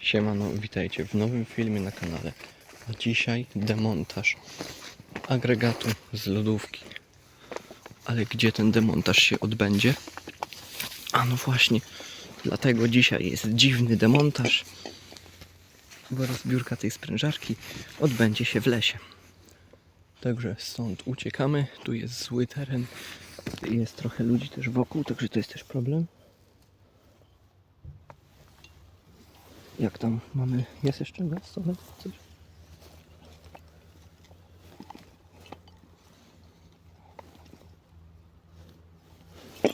Siemano, witajcie w nowym filmie na kanale. A dzisiaj demontaż agregatu z lodówki. Ale gdzie ten demontaż się odbędzie? A no właśnie, dlatego dzisiaj jest dziwny demontaż, bo rozbiórka tej sprężarki odbędzie się w lesie. Także stąd uciekamy, tu jest zły teren, jest trochę ludzi też wokół, także to jest też problem. Jak tam mamy? Jest jeszcze stole coś?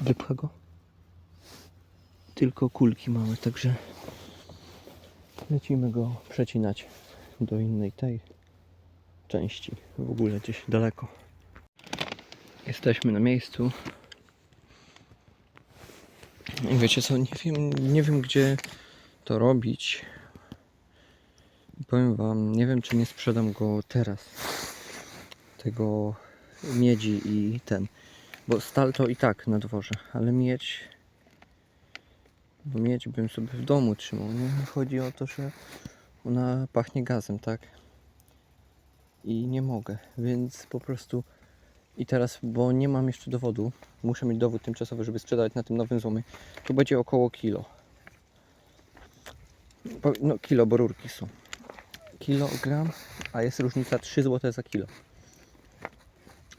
Wypcha go? Tylko kulki małe, także lecimy go przecinać do innej tej części, w ogóle gdzieś daleko. Jesteśmy na miejscu. I wiecie co, nie wiem, nie wiem gdzie to robić. Powiem wam, nie wiem czy nie sprzedam go teraz. Tego miedzi i ten. Bo stal to i tak na dworze, ale miedź. Bo miedź bym sobie w domu trzymał. Nie chodzi o to, że ona pachnie gazem, tak? I nie mogę, więc po prostu. I teraz, bo nie mam jeszcze dowodu, muszę mieć dowód tymczasowy, żeby sprzedać na tym nowym złomie. To będzie około kilo. No kilo, bo rurki są. Kilogram, a jest różnica 3 zł za kilo.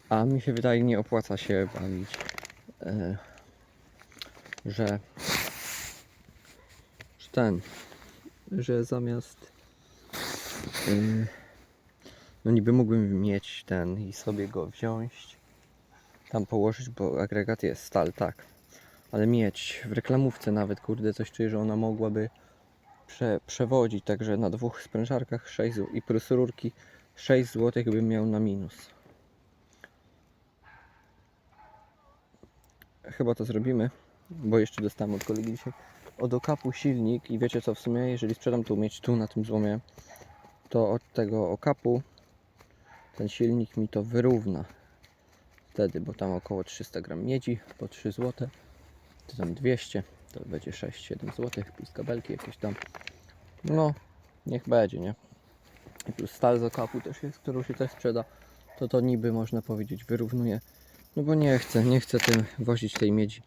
A mi się wydaje, nie opłaca się bawić, e, że, że ten, że zamiast e, no niby mógłbym mieć ten i sobie go wziąć, tam położyć, bo agregat jest stal, tak. Ale mieć w reklamówce nawet, kurde, coś czuję, że ona mogłaby prze, przewodzić, także na dwóch sprężarkach 6 zł i plus rurki 6 zł bym miał na minus. Chyba to zrobimy, bo jeszcze dostałem od kolegi dzisiaj od okapu silnik i wiecie co w sumie, jeżeli sprzedam tu mieć tu na tym złomie, to od tego okapu ten silnik mi to wyrówna wtedy, bo tam około 300 gram miedzi po 3 zł, to tam 200, to będzie 6-7 zł plus kabelki jakieś tam. No, niech będzie, nie? I plus stal z okapu też jest, którą się też sprzeda, to to niby można powiedzieć wyrównuje. No bo nie chcę, nie chcę tym wozić tej miedzi.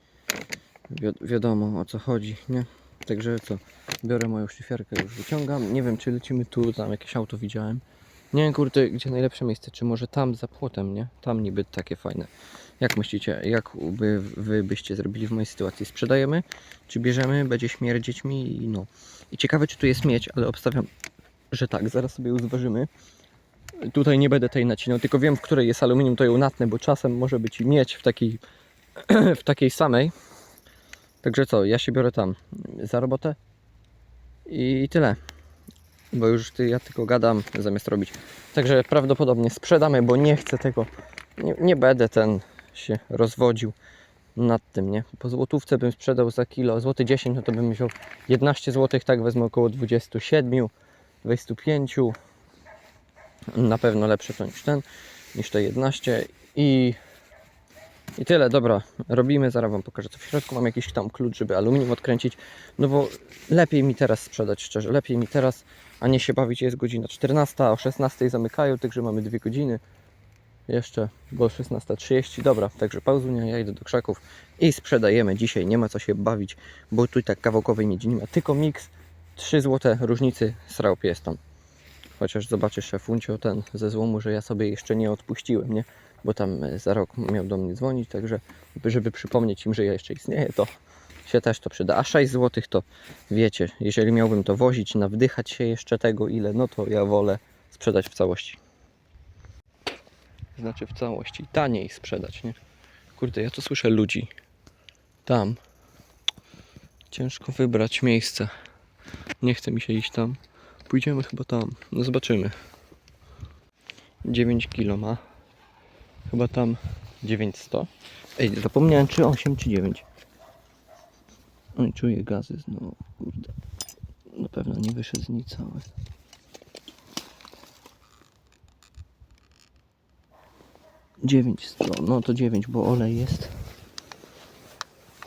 Wi wiadomo o co chodzi, nie? Także co, biorę moją szlifierkę, już wyciągam. Nie wiem czy lecimy tu, tam jakieś auto widziałem. Nie wiem kurde, gdzie najlepsze miejsce, czy może tam za płotem, nie? Tam niby takie fajne. Jak myślicie, jak by wy byście zrobili w mojej sytuacji? Sprzedajemy, czy bierzemy, będzie śmierdzieć mi i no. I ciekawe czy tu jest miedź, ale obstawiam, że tak, zaraz sobie ją zważymy. Tutaj nie będę tej nacinał, tylko wiem w której jest aluminium, to ją natnę, bo czasem może być i miedź w takiej, w takiej samej. Także co, ja się biorę tam za robotę i tyle. Bo już ty, ja tylko gadam zamiast robić. Także prawdopodobnie sprzedamy, bo nie chcę tego, nie, nie będę ten się rozwodził nad tym, nie? Po złotówce bym sprzedał za kilo, złoty 10, no to bym wziął 11 zł, tak wezmę około 27, 25. Na pewno lepsze to niż ten, niż te 11 i i tyle, dobra, robimy, zaraz Wam pokażę co w środku, mam jakiś tam klucz, żeby aluminium odkręcić, no bo lepiej mi teraz sprzedać, szczerze, lepiej mi teraz, a nie się bawić, jest godzina 14, a o 16 zamykają, także mamy dwie godziny jeszcze, bo 16.30, dobra, także pauzunia, ja idę do krzaków i sprzedajemy dzisiaj, nie ma co się bawić, bo tu tak kawałkowej miedzi nie ma, tylko miks, 3 złote różnicy, srał pies tam. Chociaż zobaczy szefuncio ten ze złomu, że ja sobie jeszcze nie odpuściłem, nie? Bo tam e, za rok miał do mnie dzwonić, także żeby przypomnieć im, że ja jeszcze istnieję, to się też to przyda. A 6 zł to wiecie, jeżeli miałbym to wozić, nawdychać się jeszcze tego ile, no to ja wolę sprzedać w całości. Znaczy w całości, taniej sprzedać, nie? Kurde, ja tu słyszę ludzi. Tam. Ciężko wybrać miejsce. Nie chce mi się iść tam. Pójdziemy chyba tam. No zobaczymy. 9 kilo ma. Chyba tam 900. Ej, zapomniałem czy 8 czy 9. Oj, czuję gazy znowu. Kurde. Na pewno nie wyszedł z niej cały. Dziewięć sto, no to 9, bo olej jest.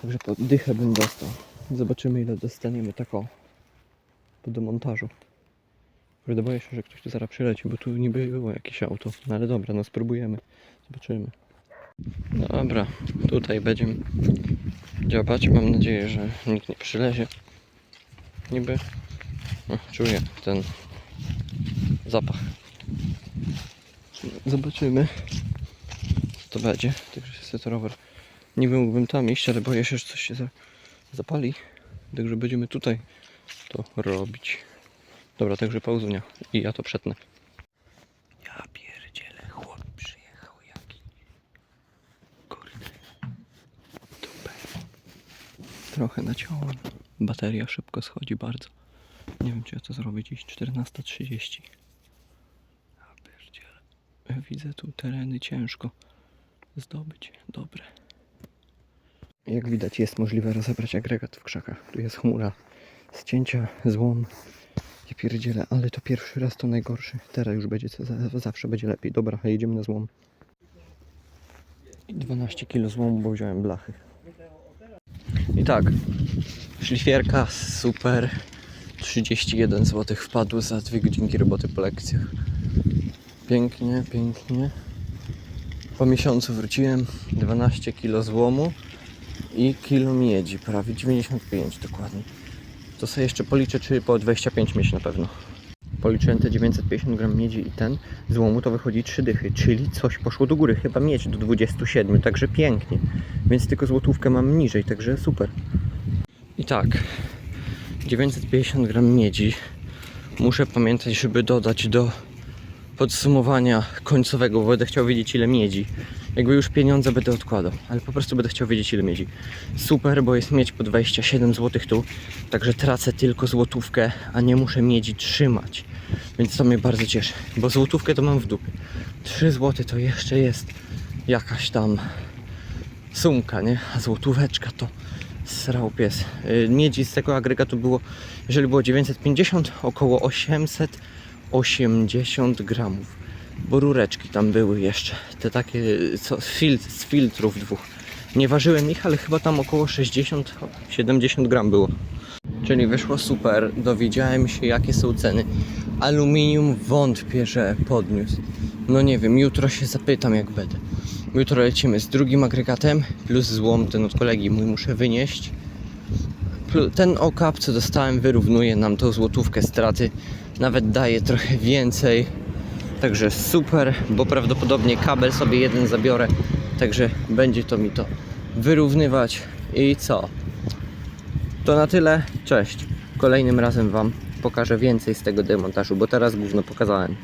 Także po dychę bym dostał. Zobaczymy ile dostaniemy taką po demontażu. Boję się, że ktoś tu zaraz przyleci, bo tu niby było jakieś auto. No ale dobra, no spróbujemy. Zobaczymy. Dobra, tutaj będziemy działać. Mam nadzieję, że nikt nie przylezie. Niby czuję ten zapach. Zobaczymy, co to będzie. Także jest to rower. Niby mógłbym tam iść, ale boję się, że coś się za- zapali. Także będziemy tutaj to robić. Dobra, także pauzunia. I ja to przetnę. Ja pierdzielę, chłop przyjechał jaki. Kurde. Super. Trochę naciąłem. Bateria szybko schodzi bardzo. Nie wiem, czy ja to zrobię dziś. 14.30. Ja pierdzielę. Widzę tu tereny ciężko zdobyć. Dobre. Jak widać jest możliwe rozebrać agregat w krzakach. Tu jest chmura, ścięcia, złom. Ja pierdzielę, ale to pierwszy raz to najgorszy. Teraz już będzie, zawsze będzie lepiej. Dobra, jedziemy na złom. I 12 kg złomu, bo wziąłem blachy. I tak, szlifierka super. 31 zł wpadł za 2 godzinki roboty po lekcjach. Pięknie, pięknie. Po miesiącu wróciłem 12 kg złomu i kilo miedzi, prawie 95 dokładnie. To sobie jeszcze policzę, czy po 25 mieć na pewno. Policzyłem te 950 gram miedzi i ten złomu to wychodzi 3 dychy, czyli coś poszło do góry, chyba miedź do 27, także pięknie. Więc tylko złotówkę mam niżej, także super. I tak, 950 gram miedzi. Muszę pamiętać, żeby dodać do podsumowania końcowego, bo będę chciał wiedzieć ile miedzi. Jakby już pieniądze będę odkładał, ale po prostu będę chciał wiedzieć ile miedzi. Super, bo jest miedź po 27 zł tu, także tracę tylko złotówkę, a nie muszę miedzi trzymać. Więc to mnie bardzo cieszy, bo złotówkę to mam w dupie. 3 zł to jeszcze jest jakaś tam sumka, nie? A złotóweczka to srał pies. Yy, Miedzi z tego agregatu było, jeżeli było 950, około 880 gramów. Bo rureczki tam były jeszcze, te takie co, z, fil, z filtrów dwóch. Nie ważyłem ich, ale chyba tam około 60-70 gram było. Czyli wyszło super, dowiedziałem się jakie są ceny. Aluminium wątpię, że podniósł. No nie wiem, jutro się zapytam jak będę. Jutro lecimy z drugim agregatem, plus złom ten od kolegi mój muszę wynieść. Ten okap co dostałem wyrównuje nam tą złotówkę straty. Nawet daje trochę więcej. Także super, bo prawdopodobnie kabel sobie jeden zabiorę. Także będzie to mi to wyrównywać. I co? To na tyle. Cześć. Kolejnym razem Wam pokażę więcej z tego demontażu, bo teraz gówno pokazałem.